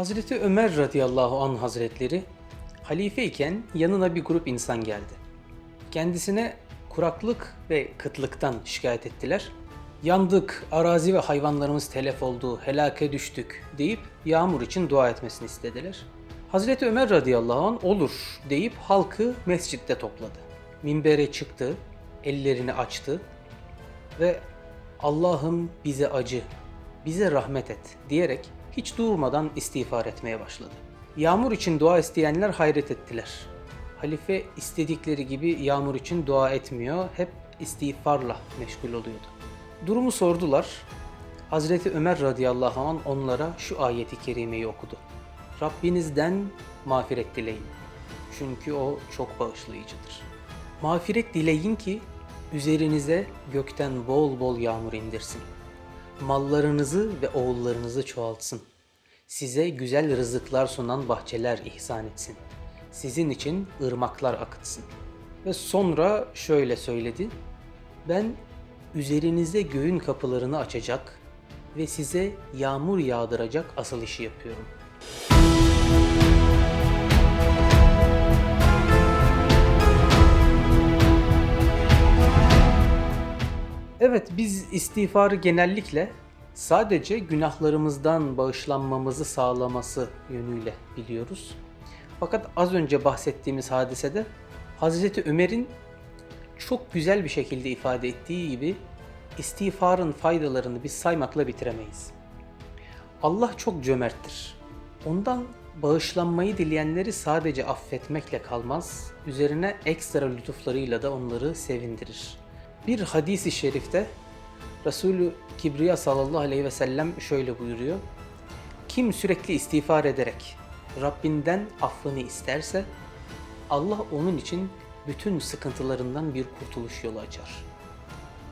Hazreti Ömer radıyallahu anh hazretleri halife iken yanına bir grup insan geldi. Kendisine kuraklık ve kıtlıktan şikayet ettiler. Yandık, arazi ve hayvanlarımız telef oldu, helake düştük deyip yağmur için dua etmesini istediler. Hazreti Ömer radıyallahu anh olur deyip halkı mescitte topladı. Minbere çıktı, ellerini açtı ve Allah'ım bize acı, bize rahmet et diyerek hiç durmadan istiğfar etmeye başladı. Yağmur için dua isteyenler hayret ettiler. Halife istedikleri gibi yağmur için dua etmiyor, hep istiğfarla meşgul oluyordu. Durumu sordular. Hazreti Ömer radıyallahu anh onlara şu ayeti kerimeyi okudu. Rabbinizden mağfiret dileyin. Çünkü o çok bağışlayıcıdır. Mağfiret dileyin ki üzerinize gökten bol bol yağmur indirsin. Mallarınızı ve oğullarınızı çoğaltsın. Size güzel rızıklar sunan bahçeler ihsan etsin. Sizin için ırmaklar akıtsın. Ve sonra şöyle söyledi. Ben üzerinize göğün kapılarını açacak ve size yağmur yağdıracak asıl işi yapıyorum. Evet biz istiğfarı genellikle sadece günahlarımızdan bağışlanmamızı sağlaması yönüyle biliyoruz. Fakat az önce bahsettiğimiz hadisede Hazreti Ömer'in çok güzel bir şekilde ifade ettiği gibi istiğfarın faydalarını biz saymakla bitiremeyiz. Allah çok cömerttir. Ondan bağışlanmayı dileyenleri sadece affetmekle kalmaz, üzerine ekstra lütuflarıyla da onları sevindirir. Bir hadisi şerifte Resulü Kibriya sallallahu aleyhi ve sellem şöyle buyuruyor. Kim sürekli istiğfar ederek Rabbinden affını isterse Allah onun için bütün sıkıntılarından bir kurtuluş yolu açar.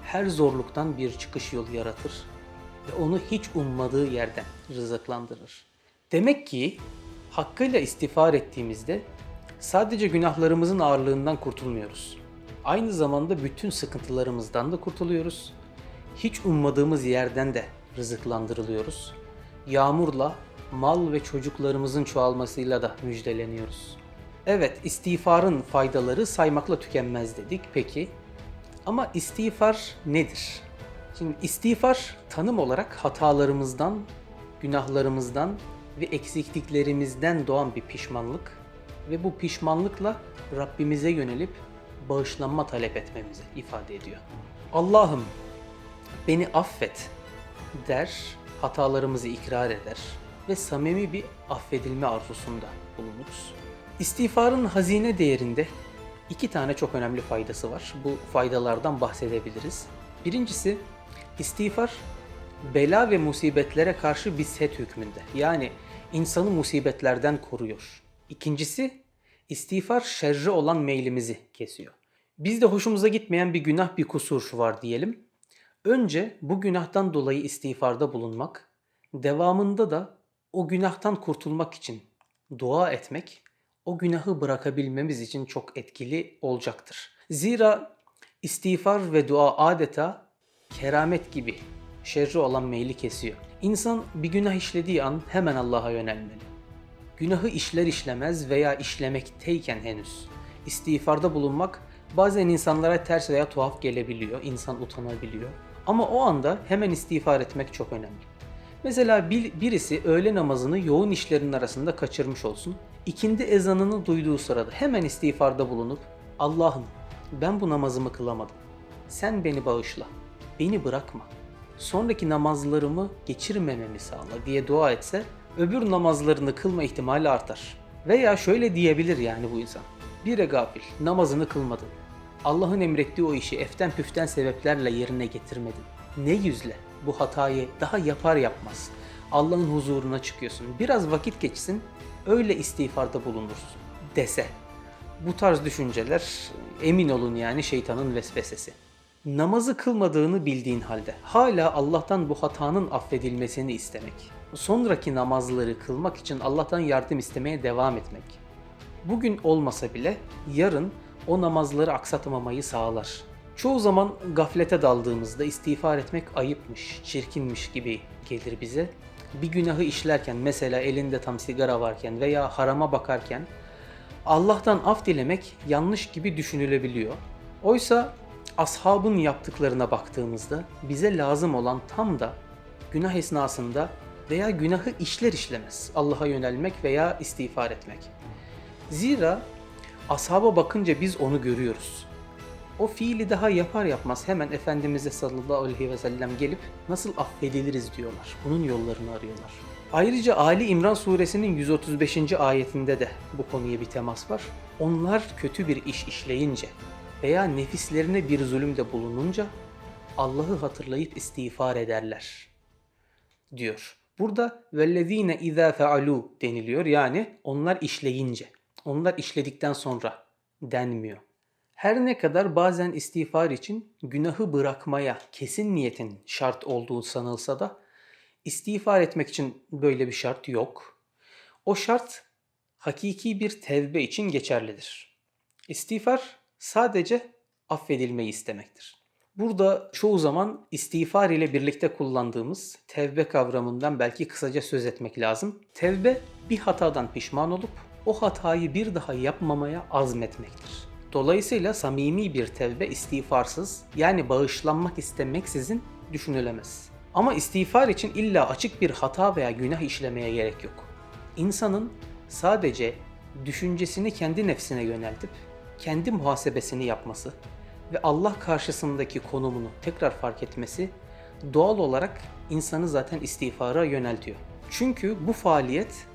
Her zorluktan bir çıkış yolu yaratır ve onu hiç ummadığı yerden rızıklandırır. Demek ki hakkıyla istiğfar ettiğimizde sadece günahlarımızın ağırlığından kurtulmuyoruz. Aynı zamanda bütün sıkıntılarımızdan da kurtuluyoruz. Hiç ummadığımız yerden de rızıklandırılıyoruz. Yağmurla, mal ve çocuklarımızın çoğalmasıyla da müjdeleniyoruz. Evet, istiğfarın faydaları saymakla tükenmez dedik. Peki, ama istiğfar nedir? Şimdi istiğfar tanım olarak hatalarımızdan, günahlarımızdan ve eksikliklerimizden doğan bir pişmanlık ve bu pişmanlıkla Rabbimize yönelip bağışlanma talep etmemizi ifade ediyor. Allah'ım beni affet der, hatalarımızı ikrar eder ve samimi bir affedilme arzusunda bulunuruz. İstiğfarın hazine değerinde iki tane çok önemli faydası var. Bu faydalardan bahsedebiliriz. Birincisi istiğfar bela ve musibetlere karşı bir set hükmünde. Yani insanı musibetlerden koruyor. İkincisi istiğfar şerre olan meylimizi kesiyor. Bizde hoşumuza gitmeyen bir günah, bir kusur var diyelim. Önce bu günahtan dolayı istiğfarda bulunmak, devamında da o günahtan kurtulmak için dua etmek, o günahı bırakabilmemiz için çok etkili olacaktır. Zira istiğfar ve dua adeta keramet gibi şerri olan meyli kesiyor. İnsan bir günah işlediği an hemen Allah'a yönelmeli. Günahı işler işlemez veya işlemekteyken henüz istiğfarda bulunmak bazen insanlara ters veya tuhaf gelebiliyor. İnsan utanabiliyor. Ama o anda hemen istiğfar etmek çok önemli. Mesela bir, birisi öğle namazını yoğun işlerin arasında kaçırmış olsun. İkindi ezanını duyduğu sırada hemen istiğfarda bulunup Allah'ım ben bu namazımı kılamadım. Sen beni bağışla. Beni bırakma. Sonraki namazlarımı geçirmememi sağla diye dua etse öbür namazlarını kılma ihtimali artar. Veya şöyle diyebilir yani bu insan. Bire gafil, namazını kılmadın. Allah'ın emrettiği o işi eften püften sebeplerle yerine getirmedin. Ne yüzle bu hatayı daha yapar yapmaz Allah'ın huzuruna çıkıyorsun. Biraz vakit geçsin, öyle istiğfarda bulunursun dese. Bu tarz düşünceler emin olun yani şeytanın vesvesesi. Namazı kılmadığını bildiğin halde hala Allah'tan bu hatanın affedilmesini istemek. Sonraki namazları kılmak için Allah'tan yardım istemeye devam etmek. Bugün olmasa bile yarın o namazları aksatmamayı sağlar. Çoğu zaman gaflete daldığımızda istiğfar etmek ayıpmış, çirkinmiş gibi gelir bize. bir günahı işlerken mesela elinde tam sigara varken veya harama bakarken Allah'tan af dilemek yanlış gibi düşünülebiliyor. Oysa ashabın yaptıklarına baktığımızda bize lazım olan tam da günah esnasında veya günahı işler işlemez Allah'a yönelmek veya istiğfar etmek. Zira ashaba bakınca biz onu görüyoruz. O fiili daha yapar yapmaz hemen Efendimiz'e sallallahu aleyhi ve sellem gelip nasıl affediliriz diyorlar. Bunun yollarını arıyorlar. Ayrıca Ali İmran suresinin 135. ayetinde de bu konuya bir temas var. Onlar kötü bir iş işleyince veya nefislerine bir zulümde bulununca Allah'ı hatırlayıp istiğfar ederler diyor. Burada vellezine izâ fealu deniliyor. Yani onlar işleyince, onlar işledikten sonra denmiyor. Her ne kadar bazen istiğfar için günahı bırakmaya kesin niyetin şart olduğu sanılsa da istiğfar etmek için böyle bir şart yok. O şart hakiki bir tevbe için geçerlidir. İstiğfar sadece affedilmeyi istemektir. Burada çoğu zaman istiğfar ile birlikte kullandığımız tevbe kavramından belki kısaca söz etmek lazım. Tevbe bir hatadan pişman olup o hatayı bir daha yapmamaya azmetmektir. Dolayısıyla samimi bir tevbe istiğfarsız yani bağışlanmak istemeksizin düşünülemez. Ama istiğfar için illa açık bir hata veya günah işlemeye gerek yok. İnsanın sadece düşüncesini kendi nefsine yöneltip kendi muhasebesini yapması ve Allah karşısındaki konumunu tekrar fark etmesi doğal olarak insanı zaten istiğfara yöneltiyor. Çünkü bu faaliyet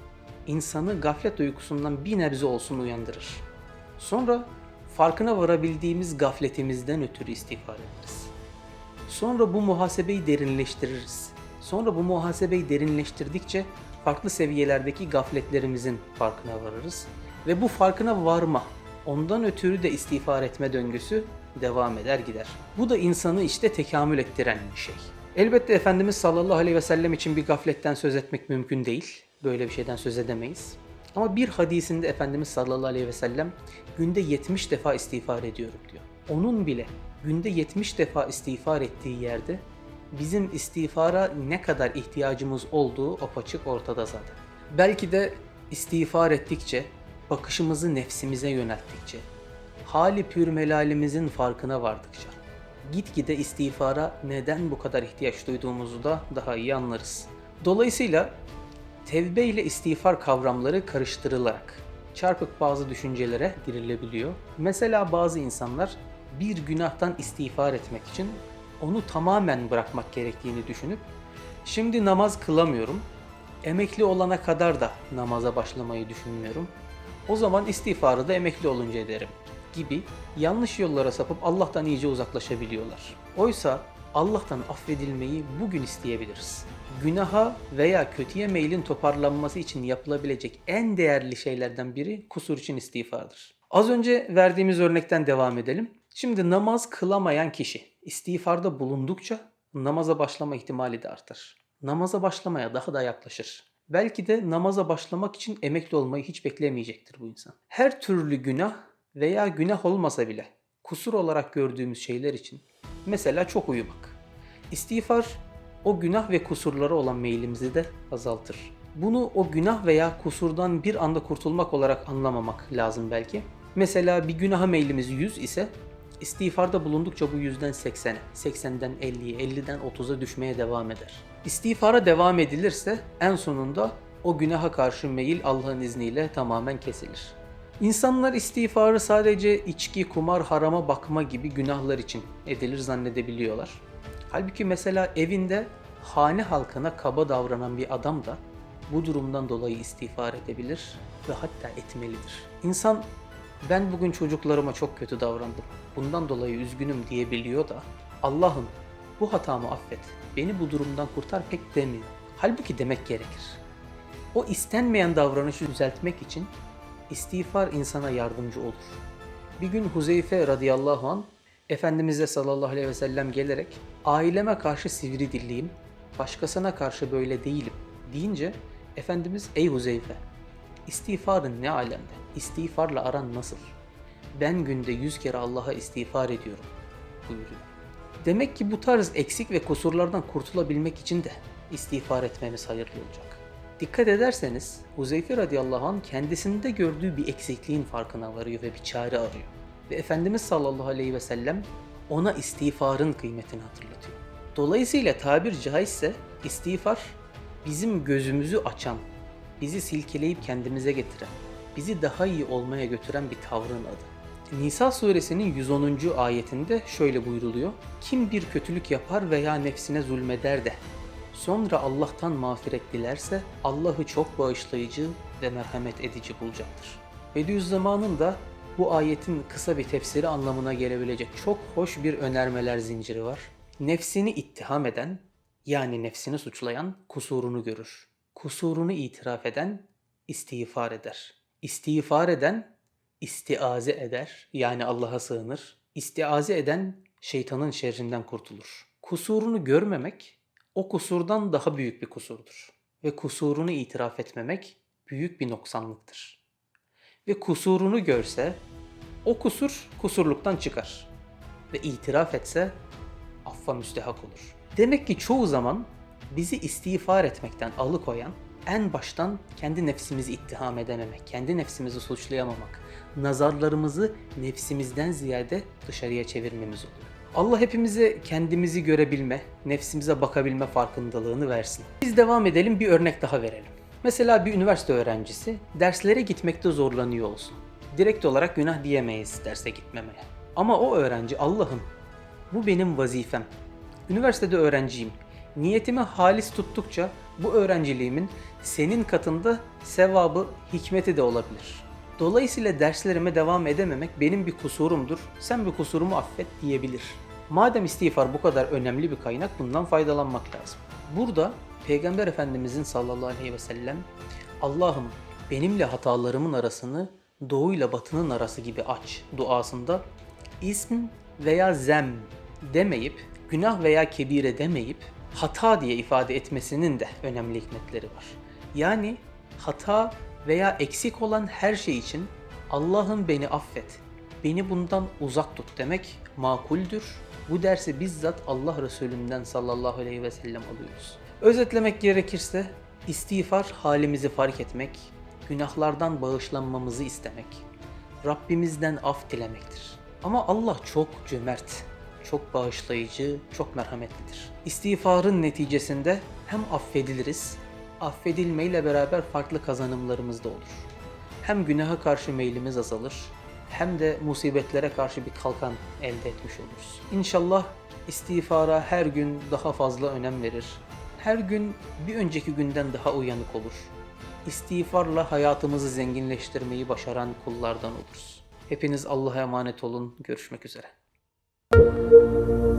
insanı gaflet uykusundan bir nebze olsun uyandırır. Sonra farkına varabildiğimiz gafletimizden ötürü istiğfar ederiz. Sonra bu muhasebeyi derinleştiririz. Sonra bu muhasebeyi derinleştirdikçe farklı seviyelerdeki gafletlerimizin farkına varırız. Ve bu farkına varma, ondan ötürü de istiğfar etme döngüsü devam eder gider. Bu da insanı işte tekamül ettiren bir şey. Elbette Efendimiz sallallahu aleyhi ve sellem için bir gafletten söz etmek mümkün değil. Böyle bir şeyden söz edemeyiz. Ama bir hadisinde Efendimiz sallallahu aleyhi ve sellem günde 70 defa istiğfar ediyorum diyor. Onun bile günde 70 defa istiğfar ettiği yerde bizim istiğfara ne kadar ihtiyacımız olduğu apaçık ortada zaten. Belki de istiğfar ettikçe, bakışımızı nefsimize yönelttikçe, hali pür melalimizin farkına vardıkça, gitgide istiğfara neden bu kadar ihtiyaç duyduğumuzu da daha iyi anlarız. Dolayısıyla tevbe ile istiğfar kavramları karıştırılarak çarpık bazı düşüncelere girilebiliyor. Mesela bazı insanlar bir günahtan istiğfar etmek için onu tamamen bırakmak gerektiğini düşünüp şimdi namaz kılamıyorum, emekli olana kadar da namaza başlamayı düşünmüyorum. O zaman istiğfarı da emekli olunca ederim gibi yanlış yollara sapıp Allah'tan iyice uzaklaşabiliyorlar. Oysa Allah'tan affedilmeyi bugün isteyebiliriz. Günaha veya kötüye meylin toparlanması için yapılabilecek en değerli şeylerden biri kusur için istiğfardır. Az önce verdiğimiz örnekten devam edelim. Şimdi namaz kılamayan kişi istiğfarda bulundukça namaza başlama ihtimali de artar. Namaza başlamaya daha da yaklaşır. Belki de namaza başlamak için emekli olmayı hiç beklemeyecektir bu insan. Her türlü günah veya günah olmasa bile kusur olarak gördüğümüz şeyler için mesela çok uyumak. İstiğfar o günah ve kusurlara olan meylimizi de azaltır. Bunu o günah veya kusurdan bir anda kurtulmak olarak anlamamak lazım belki. Mesela bir günaha meylimiz 100 ise istiğfarda bulundukça bu yüzden 80'e, 80'den 50'ye, 50'den 30'a düşmeye devam eder. İstiğfara devam edilirse en sonunda o günaha karşı meyil Allah'ın izniyle tamamen kesilir. İnsanlar istiğfarı sadece içki, kumar, harama bakma gibi günahlar için edilir zannedebiliyorlar. Halbuki mesela evinde hane halkına kaba davranan bir adam da bu durumdan dolayı istiğfar edebilir ve hatta etmelidir. İnsan ben bugün çocuklarıma çok kötü davrandım. Bundan dolayı üzgünüm diyebiliyor da Allah'ım bu hatamı affet. Beni bu durumdan kurtar pek demiyor. Halbuki demek gerekir. O istenmeyen davranışı düzeltmek için istiğfar insana yardımcı olur. Bir gün Huzeyfe radıyallahu an Efendimiz'e sallallahu aleyhi ve sellem gelerek aileme karşı sivri dilliyim, başkasına karşı böyle değilim deyince Efendimiz ey Huzeyfe istiğfarın ne alemde? İstiğfarla aran nasıl? Ben günde yüz kere Allah'a istiğfar ediyorum buyuruyor. Demek ki bu tarz eksik ve kusurlardan kurtulabilmek için de istiğfar etmemiz hayırlı olacak. Dikkat ederseniz Huzeyfe radıyallahu anh kendisinde gördüğü bir eksikliğin farkına varıyor ve bir çare arıyor. Ve Efendimiz sallallahu aleyhi ve sellem ona istiğfarın kıymetini hatırlatıyor. Dolayısıyla tabir caizse istiğfar bizim gözümüzü açan, bizi silkeleyip kendimize getiren, bizi daha iyi olmaya götüren bir tavrın adı. Nisa suresinin 110. ayetinde şöyle buyruluyor. Kim bir kötülük yapar veya nefsine zulmeder de sonra Allah'tan mağfiret dilerse Allah'ı çok bağışlayıcı ve merhamet edici bulacaktır. Bediüzzaman'ın da bu ayetin kısa bir tefsiri anlamına gelebilecek çok hoş bir önermeler zinciri var. Nefsini ittiham eden yani nefsini suçlayan kusurunu görür. Kusurunu itiraf eden istiğfar eder. İstiğfar eden istiaze eder yani Allah'a sığınır. İstiaze eden şeytanın şerrinden kurtulur. Kusurunu görmemek o kusurdan daha büyük bir kusurdur. Ve kusurunu itiraf etmemek büyük bir noksanlıktır. Ve kusurunu görse o kusur kusurluktan çıkar. Ve itiraf etse affa müstehak olur. Demek ki çoğu zaman bizi istiğfar etmekten alıkoyan en baştan kendi nefsimizi ittiham edememek, kendi nefsimizi suçlayamamak, nazarlarımızı nefsimizden ziyade dışarıya çevirmemiz oluyor. Allah hepimize kendimizi görebilme, nefsimize bakabilme farkındalığını versin. Biz devam edelim bir örnek daha verelim. Mesela bir üniversite öğrencisi derslere gitmekte zorlanıyor olsun. Direkt olarak günah diyemeyiz derse gitmemeye. Ama o öğrenci Allah'ım bu benim vazifem. Üniversitede öğrenciyim. Niyetimi halis tuttukça bu öğrenciliğimin senin katında sevabı, hikmeti de olabilir. Dolayısıyla derslerime devam edememek benim bir kusurumdur. Sen bir kusurumu affet diyebilir. Madem istiğfar bu kadar önemli bir kaynak bundan faydalanmak lazım. Burada Peygamber Efendimizin sallallahu aleyhi ve sellem Allah'ım benimle hatalarımın arasını doğuyla batının arası gibi aç duasında ism veya zem demeyip günah veya kebire demeyip hata diye ifade etmesinin de önemli hikmetleri var. Yani hata veya eksik olan her şey için Allah'ım beni affet, beni bundan uzak tut demek makuldür. Bu dersi bizzat Allah Resulünden sallallahu aleyhi ve sellem alıyoruz. Özetlemek gerekirse istiğfar halimizi fark etmek, günahlardan bağışlanmamızı istemek, Rabbimizden af dilemektir. Ama Allah çok cömert, çok bağışlayıcı, çok merhametlidir. İstiğfarın neticesinde hem affediliriz, affedilmeyle beraber farklı kazanımlarımız da olur. Hem günaha karşı meylimiz azalır, hem de musibetlere karşı bir kalkan elde etmiş oluruz. İnşallah istiğfara her gün daha fazla önem verir. Her gün bir önceki günden daha uyanık olur. İstiğfarla hayatımızı zenginleştirmeyi başaran kullardan oluruz. Hepiniz Allah'a emanet olun. Görüşmek üzere. thank you